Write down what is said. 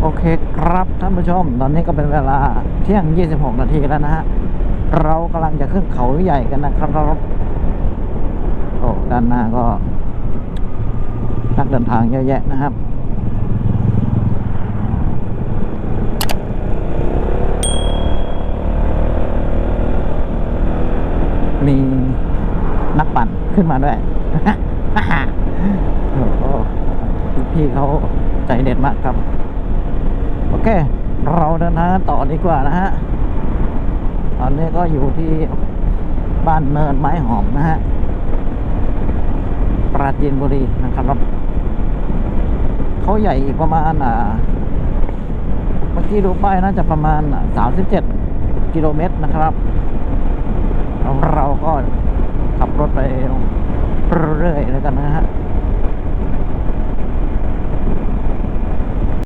โอเคครับท่านผู้ชม ตอนนี้ก็เป็นเวลาเที่ยง 26 นาทีแล้วนะฮะ เรากำลังจะขึ้นเขาใหญ่กันนะครับโอ้ด้านหน้าก็ นักเดินทางเยอะแยะนะครับมีนักปั่นขึ้นมาด้วยโอ้พี่เขาใจเด็ดมากครับ โอเค เราเดินทางต่อดีกว่านะฮะ ตอนนี้ก็อยู่ที่บ้านเนินไม้หอมนะฮะ ปราจีนบุรีนะครับ เขาใหญ่อีกประมาณอ่า เมื่อกี้ดูป้ายน่าจะประมาณสามสิบเจ็ดกิโลเมตรนะครับ เราก็ขับรถไปเรื่อยๆแล้วกันนะฮะ